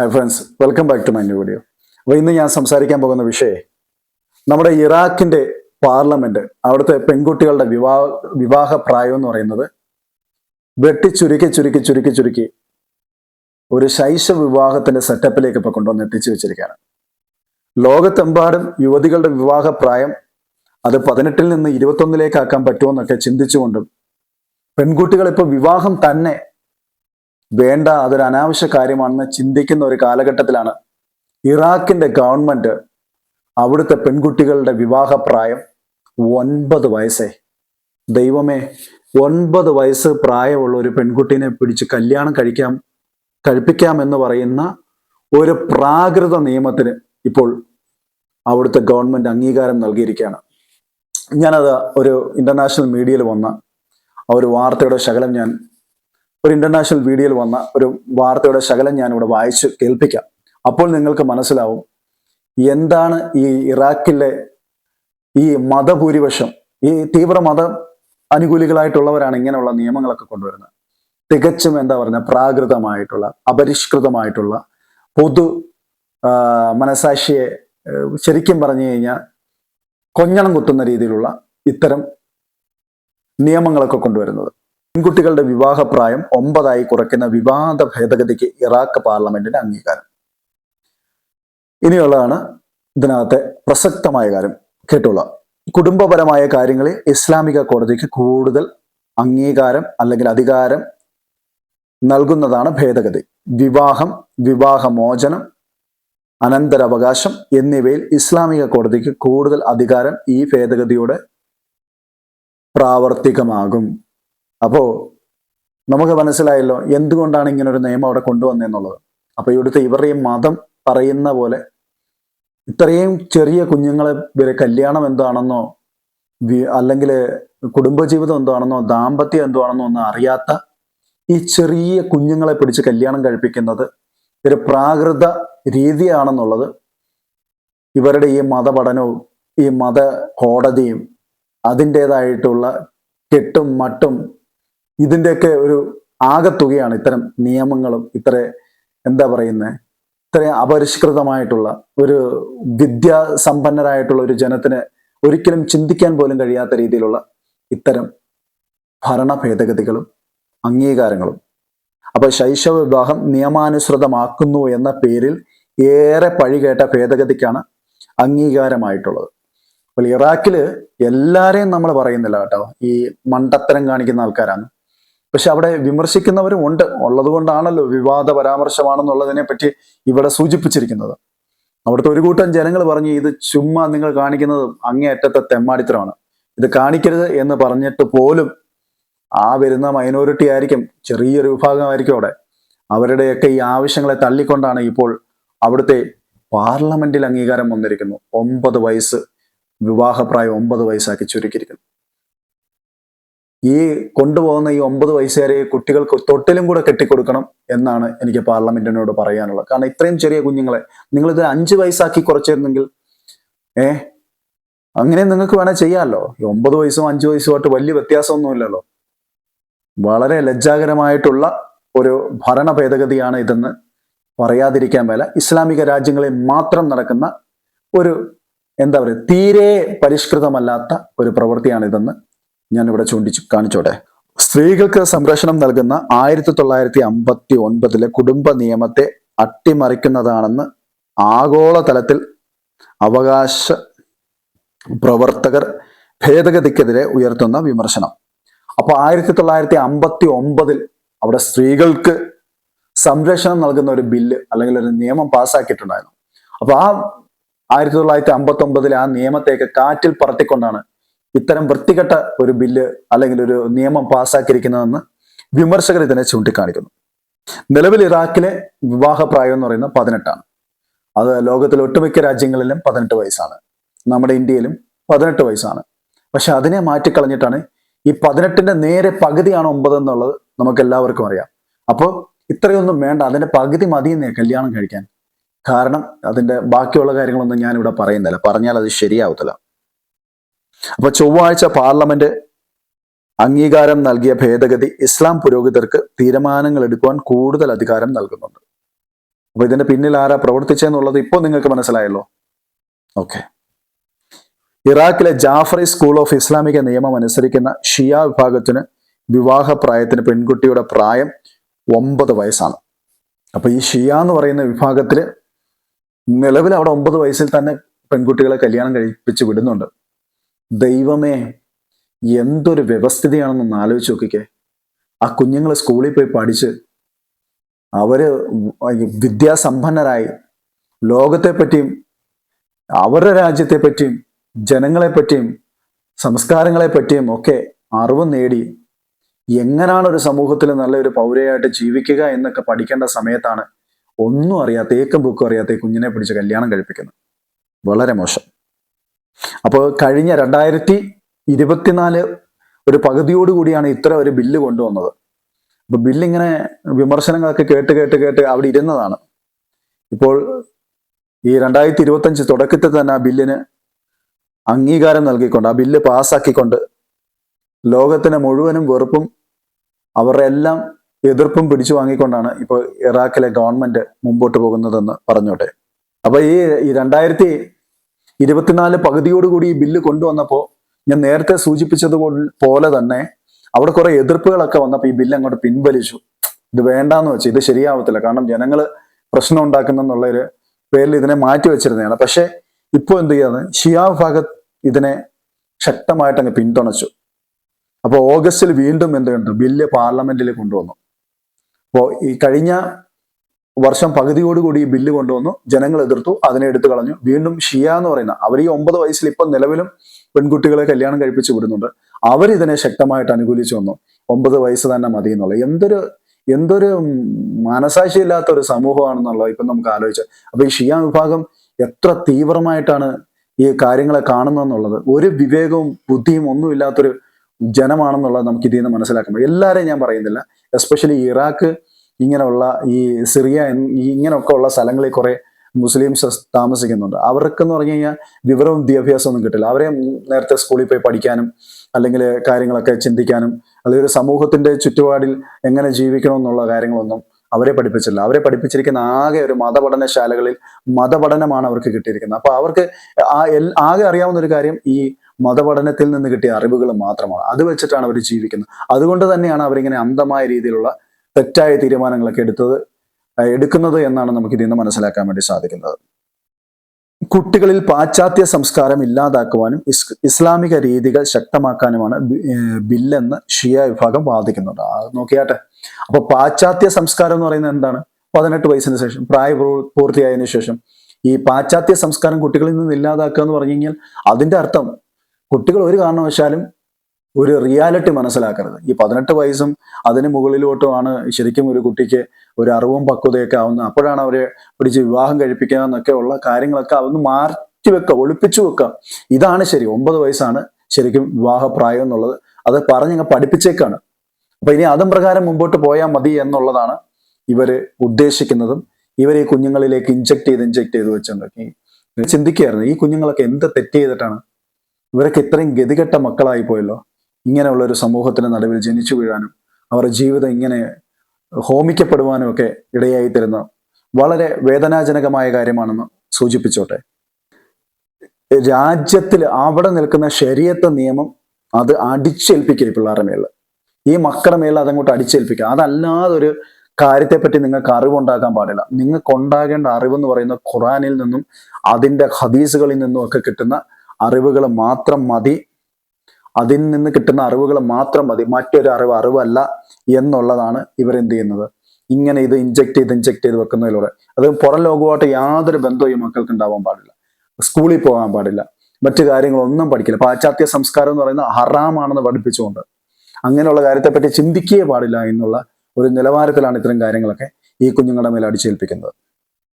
Hi friends welcome back to my new video അപ്പോൾ ഇന്ന് ഞാൻ സംസാരിക്കാൻ പോകുന്ന വിഷയം നമ്മുടെ ഇറാഖിന്റെ പാർലമെന്റ് അവിടുത്തെ പെൺകുട്ടികളുടെ വിവാഹ വിവാഹ പ്രായം എന്ന് പറയുന്നത് വെട്ടി ചുരുക്കി ചുരുക്കി ചുരുക്കി ചുരുക്കി ഒരു ശൈശവ വിവാഹത്തിന്റെ സെറ്റപ്പിലേക്ക് ഇപ്പോൾ കൊണ്ടുവന്ന് എത്തിച്ചു വെച്ചിരിക്കുകയാണ്. ലോകത്തെമ്പാടും യുവതികളുടെ വിവാഹ പ്രായം അത് പതിനെട്ടിൽ നിന്ന് ഇരുപത്തൊന്നിലേക്ക് പറ്റുമോ എന്നൊക്കെ ചിന്തിച്ചുകൊണ്ടും പെൺകുട്ടികൾ ഇപ്പോൾ വിവാഹം തന്നെ വേണ്ട അതൊരു അനാവശ്യ കാര്യമാണെന്ന് ചിന്തിക്കുന്ന ഒരു കാലഘട്ടത്തിലാണ് ഇറാഖിന്റെ ഗവൺമെന്റ് അവിടുത്തെ പെൺകുട്ടികളുടെ വിവാഹ പ്രായം ഒൻപത് വയസ്സേ. ദൈവമേ ഒൻപത് വയസ്സ് പ്രായമുള്ള ഒരു പെൺകുട്ടീനെ പിടിച്ച് കല്യാണം കഴിക്കാം കഴിപ്പിക്കാം എന്ന് പറയുന്ന ഒരു പ്രാകൃത നിയമത്തിന് ഇപ്പോൾ അവിടുത്തെ ഗവൺമെന്റ് അംഗീകാരം നൽകിയിരിക്കുകയാണ്. ഞാനത് ഒരു ഇന്റർനാഷണൽ മീഡിയയിൽ വന്ന ആ ഒരു വാർത്തയുടെ ശകലം ഞാൻ ഒരു ഇന്റർനാഷണൽ വീഡിയോയിൽ വന്ന ഒരു വാർത്തയുടെ ശകലം ഇവിടെ വായിച്ച് കേൾപ്പിക്കാം. അപ്പോൾ നിങ്ങൾക്ക് മനസ്സിലാവും എന്താണ് ഈ ഇറാഖിലെ ഈ മതഭൂരിപക്ഷം ഈ തീവ്ര മത അനുകൂലികളായിട്ടുള്ളവരാണ് ഇങ്ങനെയുള്ള നിയമങ്ങളൊക്കെ കൊണ്ടുവരുന്നത്. തികച്ചും എന്താ പറയുക പ്രാകൃതമായിട്ടുള്ള അപരിഷ്കൃതമായിട്ടുള്ള പൊതു മനസാക്ഷിയെ ശരിക്കും പറഞ്ഞു കഴിഞ്ഞാൽ കൊഞ്ഞണം കുത്തുന്ന രീതിയിലുള്ള ഇത്തരം നിയമങ്ങളൊക്കെ കൊണ്ടുവരുന്നത്. പെൺകുട്ടികളുടെ വിവാഹപ്രായം ഒമ്പതായി കുറയ്ക്കുന്ന വിവാദ ഭേദഗതിക്ക് ഇറാഖ് പാർലമെന്റിന് അംഗീകാരം. ഇനിയുള്ളതാണ് ഇതിനകത്തെ പ്രസക്തമായ കാര്യം. കേട്ടുള്ള കുടുംബപരമായ കാര്യങ്ങളിൽ ഇസ്ലാമിക കോടതിക്ക് കൂടുതൽ അംഗീകാരം അല്ലെങ്കിൽ അധികാരം നൽകുന്നതാണ് ഭേദഗതി. വിവാഹം വിവാഹമോചനം അനന്തരവകാശം എന്നിവയിൽ ഇസ്ലാമിക കോടതിക്ക് കൂടുതൽ അധികാരം ഈ ഭേദഗതിയുടെ പ്രാവർത്തികമാകും. അപ്പോ നമുക്ക് മനസ്സിലായല്ലോ എന്തുകൊണ്ടാണ് ഇങ്ങനെ ഒരു നിയമം അവിടെ കൊണ്ടുവന്നെന്നുള്ളത് അപ്പോൾ ഇവിടുത്തെ ഇവരുടെ ഈ മതം പറയുന്ന പോലെ ഇത്രയും ചെറിയ കുഞ്ഞുങ്ങളെ ഇവരെ കല്യാണം എന്താണെന്നോ അല്ലെങ്കിൽ കുടുംബജീവിതം എന്താണെന്നോ ദാമ്പത്യം എന്താണെന്നോ ഒന്നും അറിയാത്ത ഈ ചെറിയ കുഞ്ഞുങ്ങളെ പിടിച്ച് കല്യാണം കഴിപ്പിക്കുന്നത് ഒരു പ്രാകൃത രീതിയാണെന്നുള്ളത് ഇവരുടെ ഈ മതപഠനവും ഈ മത കോടതിയും അതിന്റെതായിട്ടുള്ള കെട്ടും മട്ടും ഇതിന്റെയൊക്കെ ഒരു ആകത്തുകയാണ് ഇത്തരം നിയമങ്ങളും ഇത്ര എന്താ പറയുന്നത് ഇത്രയും അപരിഷ്കൃതമായിട്ടുള്ള ഒരു വിദ്യാസമ്പന്നരായിട്ടുള്ള ഒരു ജനത്തിന് ഒരിക്കലും ചിന്തിക്കാൻ പോലും കഴിയാത്ത രീതിയിലുള്ള ഇത്തരം ഭരണ ഭേദഗതികളും അംഗീകാരങ്ങളും. അപ്പൊ ശൈശവ വിവാഹം നിയമാനുസൃതമാക്കുന്നു എന്ന പേരിൽ ഏറെ പഴികേട്ട ഭേദഗതിക്കാണ് അംഗീകാരമായിട്ടുള്ളത്. അപ്പോൾ ഇറാഖിൽ എല്ലാരെയും നമ്മൾ പറയുന്നില്ല കേട്ടോ ഈ മണ്ടത്തരം കാണിക്കുന്ന ആൾക്കാരാണ്. പക്ഷെ അവിടെ വിമർശിക്കുന്നവരും ഉണ്ട്. ഉള്ളതുകൊണ്ടാണല്ലോ വിവാദ പരാമർശമാണെന്നുള്ളതിനെ പറ്റി ഇവിടെ സൂചിപ്പിച്ചിരിക്കുന്നത്. അവിടുത്തെ ഒരു കൂട്ടം ജനങ്ങൾ പറഞ്ഞു ഇത് ചുമ്മാ നിങ്ങൾ കാണിക്കുന്നത് അങ്ങേയറ്റത്തെ തെമ്മാടിത്തരമാണ്. ഇത് കാണിക്കരുത് എന്ന് പറഞ്ഞിട്ട് പോലും ആ വരുന്ന മൈനോറിറ്റി ആയിരിക്കും ചെറിയൊരു വിഭാഗമായിരിക്കും അവിടെ. അവരുടെയൊക്കെ ഈ ആവശ്യങ്ങളെ തള്ളിക്കൊണ്ടാണ് ഇപ്പോൾ അവിടുത്തെ പാർലമെന്റിൽ അംഗീകാരം വന്നിരിക്കുന്നു. ഒമ്പത് വയസ്സ് വിവാഹപ്രായം ഒമ്പത് വയസ്സാക്കി ചുരുക്കിയിരിക്കുന്നു. ഈ കൊണ്ടുപോകുന്ന ഈ ഒമ്പത് വയസ്സുകാരെ കുട്ടികൾക്ക് തൊട്ടിലും കൂടെ കെട്ടിക്കൊടുക്കണം എന്നാണ് എനിക്ക് പാർലമെന്റിനോട് പറയാനുള്ളത്. കാരണം ഇത്രയും ചെറിയ കുഞ്ഞുങ്ങളെ നിങ്ങൾ ഇത് അഞ്ച് വയസ്സാക്കി കുറച്ചിരുന്നെങ്കിൽ ഏ? അങ്ങനെ നിങ്ങൾക്ക് വേണേൽ ചെയ്യാമല്ലോ ഈ ഒമ്പത് വയസ്സും അഞ്ച് വയസ്സുമായിട്ട് വലിയ വ്യത്യാസമൊന്നുമില്ലല്ലോ. വളരെ ലജ്ജാകരമായിട്ടുള്ള ഒരു ഭരണ ഭേദഗതിയാണ് ഇതെന്ന് പറയാതിരിക്കാൻ മേല. ഇസ്ലാമിക രാജ്യങ്ങളിൽ മാത്രം നടക്കുന്ന ഒരു എന്താ പറയുക തീരെ പരിഷ്കൃതമല്ലാത്ത ഒരു പ്രവൃത്തിയാണ് ഇവിടെ ചൂണ്ടിച്ചു കാണിച്ചോട്ടെ. സ്ത്രീകൾക്ക് സംരക്ഷണം നൽകുന്ന ആയിരത്തി തൊള്ളായിരത്തി അമ്പത്തി ഒൻപതിലെ കുടുംബ നിയമത്തെ അട്ടിമറിക്കുന്നതാണെന്ന് ആഗോളതലത്തിൽ അവകാശ പ്രവർത്തകർ ഭേദഗതിക്കെതിരെ ഉയർത്തുന്ന വിമർശനം. അപ്പോൾ ആയിരത്തി തൊള്ളായിരത്തി അമ്പത്തി ഒമ്പതിൽ അവിടെ സ്ത്രീകൾക്ക് സംരക്ഷണം നൽകുന്ന ഒരു ബില്ല് അല്ലെങ്കിൽ ഒരു നിയമം പാസ്സാക്കിയിട്ടുണ്ടായിരുന്നു അപ്പൊ ആ ആയിരത്തി തൊള്ളായിരത്തി അമ്പത്തി ഒമ്പതിലെ ആ നിയമത്തെയൊക്കെ കാറ്റിൽ പറത്തിക്കൊണ്ടാണ് ഇത്തരം വൃത്തികെട്ട ഒരു ബില്ല് അല്ലെങ്കിൽ ഒരു നിയമം പാസ്സാക്കിയിരിക്കുന്നതെന്ന് വിമർശകർ ഇതിനെ ചൂണ്ടിക്കാണിക്കുന്നു. നിലവിൽ ഇറാഖിലെ വിവാഹപ്രായം എന്ന് പറയുന്നത് പതിനെട്ടാണ്. അത് ലോകത്തിലെ ഒട്ടുമിക്ക രാജ്യങ്ങളിലും പതിനെട്ട് വയസ്സാണ്. നമ്മുടെ ഇന്ത്യയിലും പതിനെട്ട് വയസ്സാണ്. പക്ഷെ അതിനെ മാറ്റിക്കളഞ്ഞിട്ടാണ് ഈ പതിനെട്ടിന്റെ നേരെ പകുതിയാണ് ഒമ്പത് എന്നുള്ളത് നമുക്ക് എല്ലാവർക്കും അറിയാം. അപ്പോൾ ഇത്രയൊന്നും വേണ്ട അതിന്റെ പകുതി മതിയെന്നേ കല്യാണം കഴിക്കാൻ. കാരണം അതിന്റെ ബാക്കിയുള്ള കാര്യങ്ങളൊന്നും ഞാനിവിടെ പറയുന്നില്ല. പറഞ്ഞാൽ അത് ശരിയാവത്തില്ല. അപ്പൊ ചൊവ്വാഴ്ച പാർലമെന്റ് അംഗീകാരം നൽകിയ ഭേദഗതി ഇസ്ലാം പുരോഹിതർക്ക് തീരുമാനങ്ങൾ എടുക്കുവാൻ കൂടുതൽ അധികാരം നൽകുന്നുണ്ട്. അപ്പൊ ഇതിന്റെ പിന്നിൽ ആരാ പ്രവർത്തിച്ചെന്നുള്ളത് ഇപ്പോൾ നിങ്ങൾക്ക് മനസ്സിലായല്ലോ? ഓക്കെ. ഇറാഖിലെ ജാഫറി സ്കൂൾ ഓഫ് ഇസ്ലാമിക നിയമം അനുസരിക്കുന്ന ഷിയ വിഭാഗത്തിന് വിവാഹപ്രായത്തിന് പെൺകുട്ടിയുടെ പ്രായം ഒമ്പത് വയസ്സാണ്. അപ്പൊ ഈ ഷിയ എന്ന് പറയുന്ന വിഭാഗത്തിൽ നിലവിൽ അവിടെ ഒമ്പത് വയസ്സിൽ തന്നെ പെൺകുട്ടികളെ കല്യാണം കഴിപ്പിച്ച് വിടുന്നുണ്ട്. ദൈവമേ എന്തൊരു വ്യവസ്ഥിതിയാണെന്നൊന്ന് ആലോചിച്ച് നോക്കിക്കേ. ആ കുഞ്ഞുങ്ങൾ സ്കൂളിൽ പോയി പഠിച്ച് അവർ വിദ്യാസമ്പന്നരായി. ലോകത്തെ പറ്റിയും അവരുടെ രാജ്യത്തെ പറ്റിയും ജനങ്ങളെ പറ്റിയും സംസ്കാരങ്ങളെ പറ്റിയും ഒക്കെ അറിവ് നേടി എങ്ങനെയാണ് ഒരു സമൂഹത്തിൽ നല്ലൊരു പൗരയായിട്ട് ജീവിക്കുക എന്നൊക്കെ പഠിക്കേണ്ട സമയത്താണ് ഒന്നും അറിയാത്ത ഏക്കും ബുക്കും അറിയാത്ത കുഞ്ഞിനെ പിടിച്ച് കല്യാണം കഴിപ്പിക്കുന്നത്. വളരെ മോശം. അപ്പോൾ കഴിഞ്ഞ രണ്ടായിരത്തി ഇരുപത്തിനാല് ഒരു പകുതിയോടുകൂടിയാണ് ഇത്ര ഒരു ബില്ല് കൊണ്ടുവന്നത്. അപ്പൊ ബില്ലിങ്ങനെ വിമർശനങ്ങളൊക്കെ കേട്ട് കേട്ട് കേട്ട് അവിടെ ഇരുന്നതാണ്. ഇപ്പോൾ ഈ രണ്ടായിരത്തി ഇരുപത്തഞ്ച് തുടക്കത്തിൽ തന്നെ ആ ബില്ലിന് അംഗീകാരം നൽകിക്കൊണ്ട് ആ ബില്ല് പാസ്സാക്കിക്കൊണ്ട് ലോകത്തിന് മുഴുവനും വെറുപ്പും അവരുടെ എല്ലാം എതിർപ്പും പിടിച്ചു വാങ്ങിക്കൊണ്ടാണ് ഇപ്പോൾ ഇറാഖിലെ ഗവൺമെന്റ് മുമ്പോട്ട് പോകുന്നതെന്ന് പറഞ്ഞോട്ടെ. അപ്പൊ ഈ ഈ രണ്ടായിരത്തി ഇരുപത്തിനാല് പകുതിയോടുകൂടി ഈ ബില്ല് കൊണ്ടുവന്നപ്പോൾ ഞാൻ നേരത്തെ സൂചിപ്പിച്ചത് പോലെ തന്നെ അവിടെ കുറെ എതിർപ്പുകളൊക്കെ വന്നപ്പോൾ ഈ ബില്ല് അങ്ങോട്ട് പിൻവലിച്ചു. ഇത് വേണ്ടാന്ന് വെച്ച്. ഇത് ശരിയാവത്തില്ല. കാരണം ജനങ്ങൾ പ്രശ്നം ഉണ്ടാക്കുന്നെന്നുള്ളൊരു പേരിൽ ഇതിനെ മാറ്റി വെച്ചിരുന്നതാണ്. പക്ഷെ ഇപ്പോൾ എന്ത് ചെയ്യാന്ന്? ഷിയാ ഭാഗത്ത് ഇതിനെ ശക്തമായിട്ട് അങ്ങ് പിന്തുണച്ചു. അപ്പോൾ ഓഗസ്റ്റിൽ വീണ്ടും എന്ത് കണ്ടു ബില്ല് പാർലമെന്റിൽ കൊണ്ടുവന്നു. അപ്പോൾ ഈ കഴിഞ്ഞ വർഷം പകുതിയോടുകൂടി ഈ ബില്ല് കൊണ്ടുവന്നു. ജനങ്ങൾ എതിർത്തു. അതിനെ എടുത്തു കളഞ്ഞു. വീണ്ടും ഷിയ എന്ന് പറയുന്ന അവർ ഈ ഒമ്പത് വയസ്സിൽ ഇപ്പം നിലവിലും പെൺകുട്ടികളെ കല്യാണം കഴിപ്പിച്ചു വിടുന്നുണ്ട്. അവരിതിനെ ശക്തമായിട്ട് അനുകൂലിച്ചു വന്നു. ഒമ്പത് വയസ്സ് തന്നെ മതി എന്നുള്ളത് എന്തൊരു എന്തൊരു മനസാക്ഷിയില്ലാത്ത ഒരു സമൂഹമാണെന്നുള്ളത് ഇപ്പം നമുക്ക് ആലോചിച്ച അപ്പൊ ഈ ഷിയ വിഭാഗം എത്ര തീവ്രമായിട്ടാണ് ഈ കാര്യങ്ങളെ കാണുന്നതെന്നുള്ളത്. ഒരു വിവേകവും ബുദ്ധിയും ഒന്നും ഇല്ലാത്തൊരു ജനമാണെന്നുള്ളത് നമുക്ക് ഇതിൽ നിന്ന് മനസ്സിലാക്കുമ്പോൾ എല്ലാവരെയും ഞാൻ പറയുന്നില്ല. എസ്പെഷ്യലി ഇറാഖ് ഇങ്ങനെയുള്ള ഈ സിറിയ ഇങ്ങനെയൊക്കെ ഉള്ള സ്ഥലങ്ങളിൽ കുറെ മുസ്ലിംസ് താമസിക്കുന്നുണ്ട്. അവർക്കെന്ന് പറഞ്ഞു കഴിഞ്ഞാൽ വിവരവും വിദ്യാഭ്യാസവും ഒന്നും കിട്ടില്ല. അവരെ നേരത്തെ സ്കൂളിൽ പോയി പഠിക്കാനും അല്ലെങ്കിൽ കാര്യങ്ങളൊക്കെ ചിന്തിക്കാനും അല്ലെങ്കിൽ ഒരു സമൂഹത്തിന്റെ ചുറ്റുപാടിൽ എങ്ങനെ ജീവിക്കണം എന്നുള്ള കാര്യങ്ങളൊന്നും അവരെ പഠിപ്പിച്ചില്ല. അവരെ പഠിപ്പിച്ചിരിക്കുന്ന ആകെ ഒരു മതപഠനശാലകളിൽ മതപഠനമാണ് അവർക്ക് കിട്ടിയിരിക്കുന്നത്. അപ്പൊ അവർക്ക് ആകെ അറിയാവുന്ന ഒരു കാര്യം ഈ മതപഠനത്തിൽ നിന്ന് കിട്ടിയ അറിവുകൾ മാത്രമാണ്. അത് വെച്ചിട്ടാണ് അവർ ജീവിക്കുന്നത്. അതുകൊണ്ട് തന്നെയാണ് അവരിങ്ങനെ അന്ധമായ രീതിയിലുള്ള തെറ്റായ തീരുമാനങ്ങളൊക്കെ എടുത്തത് എടുക്കുന്നത് എന്നാണ് നമുക്ക് ഇതിൽ നിന്ന് മനസ്സിലാക്കാൻ വേണ്ടി സാധിക്കുന്നത്. കുട്ടികളിൽ പാശ്ചാത്യ സംസ്കാരം ഇല്ലാതാക്കുവാനും ഇസ് ഇസ്ലാമിക രീതികൾ ശക്തമാക്കാനുമാണ് ബില്ലെന്ന് ഷിയ വിഭാഗം വാദിക്കുന്നുണ്ട്. നോക്കിയാട്ടെ. അപ്പൊ പാശ്ചാത്യ സംസ്കാരം എന്ന് പറയുന്നത് എന്താണ്? പതിനെട്ട് വയസ്സിന് ശേഷം പ്രായ പൂർത്തിയായതിനു ശേഷം. ഈ പാശ്ചാത്യ സംസ്കാരം കുട്ടികളിൽ നിന്ന് ഇല്ലാതാക്കുക എന്ന് പറഞ്ഞു കഴിഞ്ഞാൽ അതിന്റെ അർത്ഥം കുട്ടികൾ ഒരു കാരണവശാലും ഒരു റിയാലിറ്റി മനസ്സിലാക്കരുത്. ഈ പതിനെട്ട് വയസ്സും അതിന് മുകളിലോട്ടുമാണ് ശരിക്കും ഒരു കുട്ടിക്ക് ഒരു അറിവും പക്വതയൊക്കെ ആവുന്നത്. അപ്പോഴാണ് അവരെ പിടിച്ച് വിവാഹം കഴിപ്പിക്കുക എന്നൊക്കെ ഉള്ള കാര്യങ്ങളൊക്കെ അതൊന്ന് മാറ്റി വെക്കുക ഒളിപ്പിച്ചു വെക്കുക ഇതാണ് ശരി ഒമ്പത് വയസ്സാണ് ശരിക്കും വിവാഹപ്രായം എന്നുള്ളത്. അത് പറഞ്ഞങ്ങ് പഠിപ്പിച്ചേക്കാണ്. അപ്പൊ ഇനി അതും പ്രകാരം മുമ്പോട്ട് പോയാൽ മതി എന്നുള്ളതാണ് ഇവർ ഉദ്ദേശിക്കുന്നതും. ഇവർ ഈ കുഞ്ഞുങ്ങളിലേക്ക് ഇഞ്ചക്ട് ചെയ്ത് ഇഞ്ചക്ട് ചെയ്ത് വെച്ചിട്ടുണ്ടെങ്കിൽ ചിന്തിക്കുകയായിരുന്നു. ഈ കുഞ്ഞുങ്ങളൊക്കെ എന്ത് തെറ്റ് ചെയ്തിട്ടാണ്? ഇവരൊക്കെ ഇത്രയും ഗതികെട്ട മക്കളായി പോയല്ലോ ഇങ്ങനെയുള്ള ഒരു സമൂഹത്തിന് നടുവിൽ ജനിച്ചു വീഴാനും അവരുടെ ജീവിതം ഇങ്ങനെ ഹോമിക്കപ്പെടുവാനും ഒക്കെ ഇടയായി തരുന്ന വളരെ വേദനാജനകമായ കാര്യമാണെന്ന് സൂചിപ്പിച്ചോട്ടെ. രാജ്യത്തിൽ അവിടെ നിൽക്കുന്ന ശരീരത്തെ നിയമം അത് അടിച്ചേൽപ്പിക്കുക ഈ പിള്ളേരുടെ മേളിൽ? ഈ മക്കളുടെ മേളിൽ അതങ്ങോട്ട് അടിച്ചേൽപ്പിക്കുക. അതല്ലാതെ ഒരു കാര്യത്തെപ്പറ്റി നിങ്ങൾക്ക് അറിവുണ്ടാക്കാൻ പാടില്ല. നിങ്ങൾക്ക് ഉണ്ടാകേണ്ട അറിവെന്ന് പറയുന്ന ഖുറാനിൽ നിന്നും അതിന്റെ ഹദീസുകളിൽ നിന്നും ഒക്കെ കിട്ടുന്ന അറിവുകൾ മാത്രം മതി. അതിൽ നിന്ന് കിട്ടുന്ന അറിവുകൾ മാത്രം മതി. മറ്റൊരു അറിവ് അറിവല്ല എന്നുള്ളതാണ് ഇവരെന്ത് ചെയ്യുന്നത്? ഇങ്ങനെ ഇത് ഇഞ്ചെക്ട് ചെയ്ത് ഇഞ്ചെക്ട് ചെയ്ത് വെക്കുന്നതിലൂടെ. അത് പുറം ലോകമായിട്ട് യാതൊരു ബന്ധവും ഈ മക്കൾക്ക് ഉണ്ടാവാൻ പാടില്ല. സ്കൂളിൽ പോകാൻ പാടില്ല. മറ്റു കാര്യങ്ങളൊന്നും പഠിക്കില്ല. പാശ്ചാത്യ സംസ്കാരം എന്ന് പറയുന്നത് ഹറാമാണെന്ന് പഠിപ്പിച്ചുകൊണ്ട്. അങ്ങനെയുള്ള കാര്യത്തെപ്പറ്റി ചിന്തിക്കുകയേ പാടില്ല എന്നുള്ള ഒരു നിലവാരത്തിലാണ് ഇത്തരം കാര്യങ്ങളൊക്കെ ഈ കുഞ്ഞുങ്ങളുടെ മേൽ അടിച്ചേൽപ്പിക്കുന്നത്.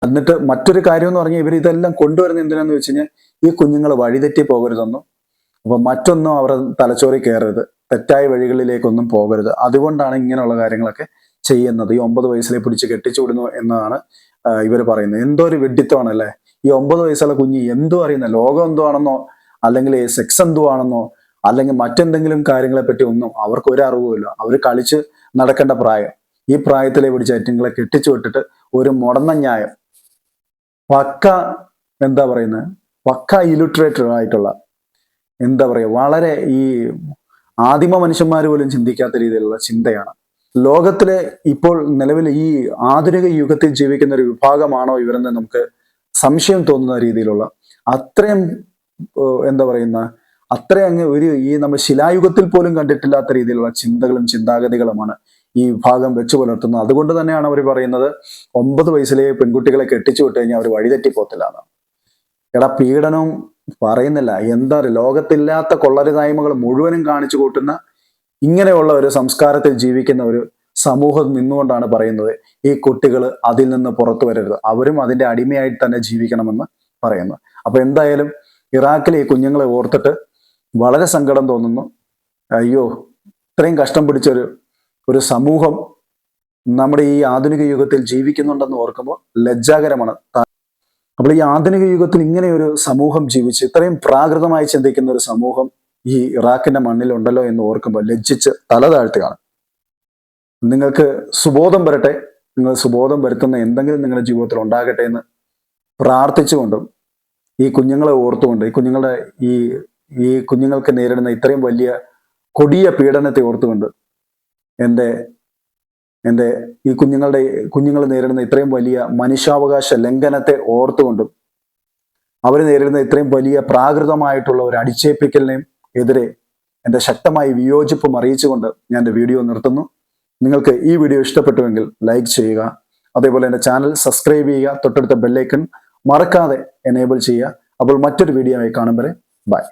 എന്നിട്ട് മറ്റൊരു കാര്യം എന്ന് പറഞ്ഞാൽ ഇവർ ഇതെല്ലാം കൊണ്ടുവരുന്നത് എന്തിനാന്ന് വെച്ച് കഴിഞ്ഞാൽ ഈ കുഞ്ഞുങ്ങൾ വഴിതെറ്റി പോകരുതെന്നും അപ്പൊ മറ്റൊന്നും അവരുടെ തലച്ചോറി കയറരുത് തെറ്റായ വഴികളിലേക്കൊന്നും പോകരുത്. അതുകൊണ്ടാണ് ഇങ്ങനെയുള്ള കാര്യങ്ങളൊക്കെ ചെയ്യുന്നത്. ഈ ഒമ്പത് വയസ്സിലെ പിടിച്ച് കെട്ടിച്ചു വിടുന്നു എന്നതാണ് ഇവർ പറയുന്നത്. എന്തോ ഒരു വെഡിത്തമാണല്ലേ ഈ ഒമ്പത് വയസ്സുള്ള കുഞ്ഞ് എന്തോ അറിയുന്ന? ലോകം എന്തോ ആണെന്നോ അല്ലെങ്കിൽ സെക്സ് എന്തോ ആണെന്നോ അല്ലെങ്കിൽ മറ്റെന്തെങ്കിലും കാര്യങ്ങളെ പറ്റി ഒന്നും അവർക്ക് ഒരു അറിവുമില്ല അവർ കളിച്ച് നടക്കേണ്ട പ്രായം. ഈ പ്രായത്തിലെ പിടിച്ച അറ്റുങ്ങളെ കെട്ടിച്ചു വിട്ടിട്ട് ഒരു മുടന്ന ന്യായം. പക്ക എന്താ പറയുന്നത്? പക്ക ഇലുട്രേറ്റഡ് ആയിട്ടുള്ള എന്താ പറയുക വളരെ ഈ ആദിമ മനുഷ്യന്മാർ പോലും ചിന്തിക്കാത്ത രീതിയിലുള്ള ചിന്തയാണ്. ലോകത്തിലെ ഇപ്പോൾ നിലവിൽ ഈ ആധുനിക യുഗത്തിൽ ജീവിക്കുന്ന ഒരു വിഭാഗമാണോ ഇവരെന്ന് നമുക്ക് സംശയം തോന്നുന്ന രീതിയിലുള്ള അത്രയും എന്താ പറയുന്ന അത്രയും അങ്ങ് ഒരു ഈ നമ്മൾ ശിലായുഗത്തിൽ പോലും കണ്ടിട്ടില്ലാത്ത രീതിയിലുള്ള ചിന്തകളും ചിന്താഗതികളുമാണ് ഈ വിഭാഗം വെച്ചു പുലർത്തുന്നത്. അതുകൊണ്ട് തന്നെയാണ് അവർ പറയുന്നത് ഒമ്പത് വയസ്സിലെ പെൺകുട്ടികളെ കെട്ടിച്ചു വിട്ട് കഴിഞ്ഞാൽ അവർ വഴിതെറ്റി പോത്തില്ല എടാ പീഡനവും പറയുന്നില്ല. എന്താ ലോകത്തില്ലാത്ത കൊള്ളരുതായ്മകൾ മുഴുവനും കാണിച്ചു കൂട്ടുന്ന ഇങ്ങനെയുള്ള ഒരു സംസ്കാരത്തിൽ ജീവിക്കുന്ന ഒരു സമൂഹം നിന്നുകൊണ്ടാണ് പറയുന്നത് ഈ കുട്ടികൾ അതിൽ നിന്ന് പുറത്തു വരരുത്. അവരും അതിന്റെ അടിമയായിട്ട് തന്നെ ജീവിക്കണമെന്ന് പറയുന്നു. അപ്പൊ എന്തായാലും ഇറാഖിലെ ഈ കുഞ്ഞുങ്ങളെ ഓർത്തിട്ട് വളരെ സങ്കടം തോന്നുന്നു. അയ്യോ ഇത്രയും കഷ്ടം പിടിച്ചൊരു ഒരു സമൂഹം നമ്മുടെ ഈ ആധുനിക യുഗത്തിൽ ജീവിക്കുന്നുണ്ടെന്ന് ഓർക്കുമ്പോൾ ലജ്ജാകരമാണ് അപ്പോൾ ഈ ആധുനിക യുഗത്തിൽ ഇങ്ങനെ ഒരു സമൂഹം ജീവിച്ച് ഇത്രയും പ്രാകൃതമായി ചിന്തിക്കുന്ന ഒരു സമൂഹം ഈ ഇറാഖിന്റെ മണ്ണിലുണ്ടല്ലോ എന്ന് ഓർക്കുമ്പോൾ ലജ്ജിച്ച് തല താഴ്ത്തുകയാണ്. നിങ്ങൾക്ക് സുബോധം വരട്ടെ നിങ്ങൾ സുബോധം വരുത്തുന്ന എന്തെങ്കിലും നിങ്ങളുടെ ജീവിതത്തിൽ ഉണ്ടാകട്ടെ എന്ന് പ്രാർത്ഥിച്ചുകൊണ്ടും ഈ കുഞ്ഞുങ്ങളെ ഓർത്തുകൊണ്ട് ഈ കുഞ്ഞുങ്ങളുടെ ഈ ഈ കുഞ്ഞുങ്ങൾക്ക് നേരിടുന്ന ഇത്രയും വലിയ കൊടിയ പീഡനത്തെ ഓർത്തുകൊണ്ട് എന്റെ എന്റെ ഈ കുഞ്ഞുങ്ങളുടെ കുഞ്ഞുങ്ങൾ നേരിടുന്ന ഇത്രയും വലിയ മനുഷ്യാവകാശ ലംഘനത്തെ ഓർത്തുകൊണ്ടും അവർ നേരിടുന്ന ഇത്രയും വലിയ പ്രാകൃതമായിട്ടുള്ള ഒരു അടിച്ചേൽപ്പിക്കലിനെയും എതിരെ എന്റെ ശക്തമായ വിയോജിപ്പും അറിയിച്ചുകൊണ്ട് ഞാൻ എന്റെ വീഡിയോ നിർത്തുന്നു. നിങ്ങൾക്ക് ഈ വീഡിയോ ഇഷ്ടപ്പെട്ടുവെങ്കിൽ ലൈക്ക് ചെയ്യുക അതേപോലെ എന്റെ ചാനൽ സബ്സ്ക്രൈബ് ചെയ്യുക തൊട്ടടുത്ത ബെല്ലൈക്കൺ മറക്കാതെ എനേബിൾ ചെയ്യുക. അപ്പോൾ മറ്റൊരു വീഡിയോ ആയി കാണും വരെ. ബൈ.